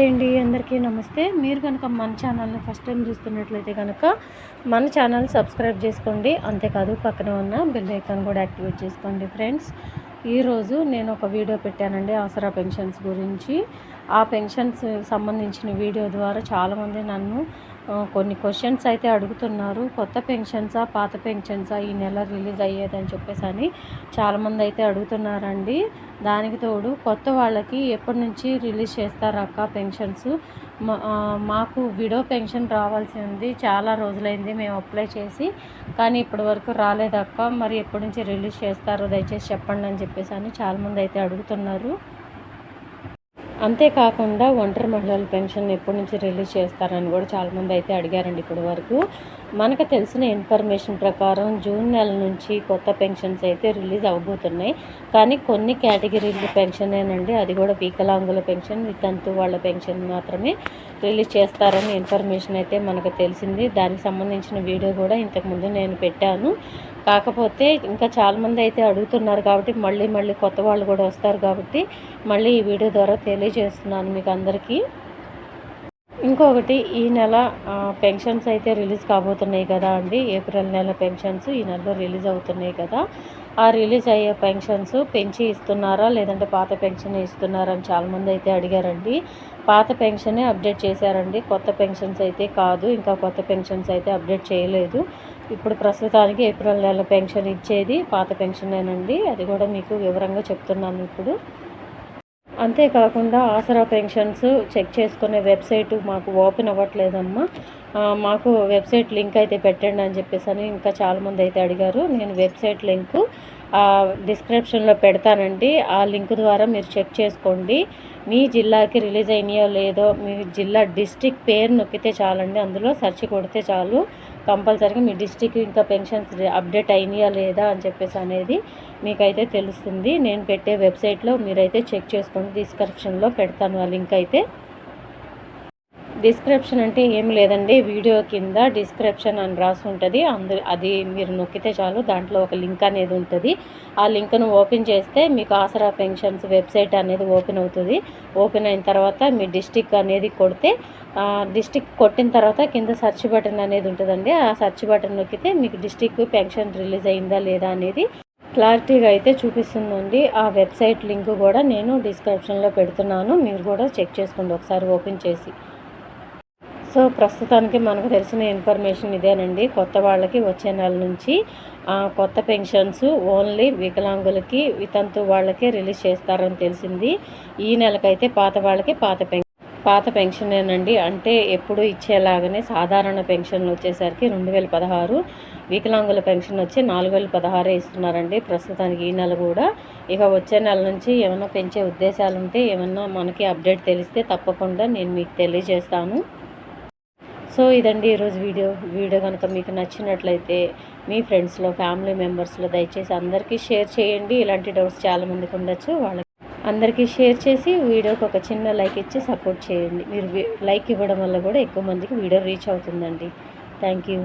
Hi అండి అందరికీ నమస్తే. మీరు కనుక మన ఛానల్ని ఫస్ట్ టైం చూస్తున్నట్లయితే కనుక మన ఛానల్ సబ్స్క్రైబ్ చేసుకోండి. అంతేకాదు పక్కన ఉన్న బెల్ ఐకాన్ కూడా యాక్టివేట్ చేసుకోండి ఫ్రెండ్స్. ఈరోజు నేను ఒక వీడియో పెట్టానండి ఆసరా పెన్షన్స్ గురించి. ఆ పెన్షన్స్ సంబంధించిన వీడియో ద్వారా చాలామంది నన్ను కొన్ని క్వశ్చన్స్ అయితే అడుగుతున్నారు. కొత్త పెన్షన్సా పాత పెన్షన్సా ఈ నెల రిలీజ్ అయ్యేదని చెప్పేసి అని చాలామంది అయితే అడుగుతున్నారండి. దానికి తోడు కొత్త వాళ్ళకి ఎప్పటి నుంచి రిలీజ్ చేస్తారు అక్క పెన్షన్స్? మాకు విడో పెన్షన్ రావాల్సి ఉంది చాలా రోజులైంది మేము అప్లై చేసి కానీ ఇప్పటి వరకు రాలేదక్క. మరి ఎప్పటి నుంచి రిలీజ్ చేస్తారో దయచేసి చెప్పండి అని చెప్పేసి అని చాలామంది అయితే అడుగుతున్నారు. అంతేకాకుండా ఒంటరి మహిళల పెన్షన్ ఎప్పటి నుంచి రిలీజ్ చేస్తారని కూడా చాలామంది అయితే అడిగారండి ఇప్పటి వరకు. మనకు తెలిసిన ఇన్ఫర్మేషన్ ప్రకారం జూన్ నెల నుంచి కొత్త పెన్షన్స్ అయితే రిలీజ్ అవ్వబోతున్నాయి కానీ కొన్ని కేటగిరీల పెన్షనేనండి. అది కూడా వికలాంగుల పెన్షన్ వితంతు వాళ్ళ పెన్షన్ మాత్రమే రిలీజ్ చేస్తారని ఇన్ఫర్మేషన్ అయితే మనకు తెలిసింది. దానికి సంబంధించిన వీడియో కూడా ఇంతకుముందు నేను పెట్టాను. కాకపోతే ఇంకా చాలామంది అయితే అడుగుతున్నారు కాబట్టి మళ్ళీ మళ్ళీ కొత్త వాళ్ళు కూడా వస్తారు కాబట్టి మళ్ళీ ఈ వీడియో ద్వారా తెలియజేస్తున్నాను మీకు అందరికీ. ఇంకొకటి ఈ నెల పెన్షన్స్ అయితే రిలీజ్ కాబోతున్నాయి కదా అండి. ఏప్రిల్ నెల పెన్షన్స్ ఈ నెలలో రిలీజ్ అవుతున్నాయి కదా. ఆ రిలీజ్ అయ్యే పెన్షన్స్ పెంచి ఇస్తున్నారా? లేదంటే పాత పెన్షన్ ఇస్తున్నారా అని చాలామంది అయితే అడిగారండి. పాత పెన్షనే అప్డేట్ చేశారండి. కొత్త పెన్షన్స్ అయితే కాదు. ఇంకా కొత్త పెన్షన్స్ అయితే అప్డేట్ చేయలేదు. ఇప్పుడు ప్రస్తుతానికి ఏప్రిల్ నెల పెన్షన్ ఇచ్చేది పాత పెన్షనేనండి. అది కూడా మీకు వివరంగా చెప్తున్నాను ఇప్పుడు. అంతేకాకుండా ఆసరా పెన్షన్స్ చెక్ చేసుకునే వెబ్సైట్ మాకు ఓపెన్ అవ్వట్లేదమ్మా. మాకు వెబ్సైట్ లింక్ అయితే పెట్టండి అని చెప్పేసి అని ఇంకా చాలామంది అయితే అడిగారు. నేను వెబ్సైట్ లింకు డిస్క్రిప్షన్లో పెడతానండి. ఆ లింక్ ద్వారా మీరు చెక్ చేసుకోండి. మీ జిల్లాకి రిలీజ్ అయినాయో లేదో మీ జిల్లా డిస్టిక్ పేరు నొక్కితే చాలండి. అందులో సెర్చ్ కొడితే చాలు. కంపల్సరీగా మీ డిస్టిక్ ఇంకా పెన్షన్స్ అప్డేట్ అయినాయా లేదా అని చెప్పేసి అనేది మీకైతే తెలుస్తుంది. నేను పెట్టే వెబ్సైట్లో మీరైతే చెక్ చేసుకోండి. డిస్క్రిప్షన్లో పెడతాను ఆ లింక్ అయితే. డిస్క్రిప్షన్ అంటే ఏం లేదండి. వీడియో కింద డిస్క్రిప్షన్ అని రాసి ఉంటుంది. అందు అది మీరు నొక్కితే చాలు. దాంట్లో ఒక లింక్ అనేది ఉంటుంది. ఆ లింక్ను ఓపెన్ చేస్తే మీకు ఆసరా పెన్షన్స్ వెబ్సైట్ అనేది ఓపెన్ అవుతుంది. ఓపెన్ అయిన తర్వాత మీ డిస్టిక్ అనేది కొడితే డిస్టిక్ కొట్టిన తర్వాత కింద సెర్చ్ బటన్ అనేది ఉంటుందండి. ఆ సెర్చ్ బటన్ నొక్కితే మీకు డిస్టిక్ పెన్షన్ రిలీజ్ అయిందా లేదా అనేది క్లారిటీగా అయితే చూపిస్తుందండి. ఆ వెబ్సైట్ లింక్ కూడా నేను డిస్క్రిప్షన్లో పెడుతున్నాను. మీరు కూడా చెక్ చేసుకోండి. ఒకసారి ఓపెన్ చేసి. సో ప్రస్తుతానికి మనకు తెలిసిన ఇన్ఫర్మేషన్ ఇదేనండి. కొత్త వాళ్ళకి వచ్చే నెల నుంచి కొత్త పెన్షన్స్ ఓన్లీ వికలాంగులకి వితంతు వాళ్ళకి రిలీజ్ చేస్తారని తెలిసింది. ఈ నెలకైతే పాత వాళ్ళకి పాత పెన్షన్ పాత పెన్షనేనండి. అంటే ఎప్పుడు ఇచ్చేలాగానే సాధారణ పెన్షన్లు వచ్చేసరికి రెండు వేల పదహారు వికలాంగుల పెన్షన్ వచ్చి నాలుగు వేల పదహారే ఇస్తున్నారండి. ప్రస్తుతానికి ఈ నెల కూడా. ఇక వచ్చే నెల నుంచి ఏమైనా పెంచే ఉద్దేశాలు ఉంటే ఏమన్నా మనకి అప్డేట్ తెలిస్తే తప్పకుండా నేను మీకు తెలియజేస్తాను. సో ఇదండి ఈరోజు వీడియో. వీడియో కనుక మీకు నచ్చినట్లయితే మీ ఫ్రెండ్స్లో ఫ్యామిలీ మెంబర్స్లో దయచేసి అందరికీ షేర్ చేయండి. ఇలాంటి డౌట్స్ చాలామందికి ఉండొచ్చు. వాళ్ళకి అందరికీ షేర్ చేసి వీడియోకి ఒక చిన్న లైక్ ఇచ్చి సపోర్ట్ చేయండి. మీరు లైక్ ఇవ్వడం వల్ల కూడా ఎక్కువ మందికి వీడియో రీచ్ అవుతుందండి. Thank you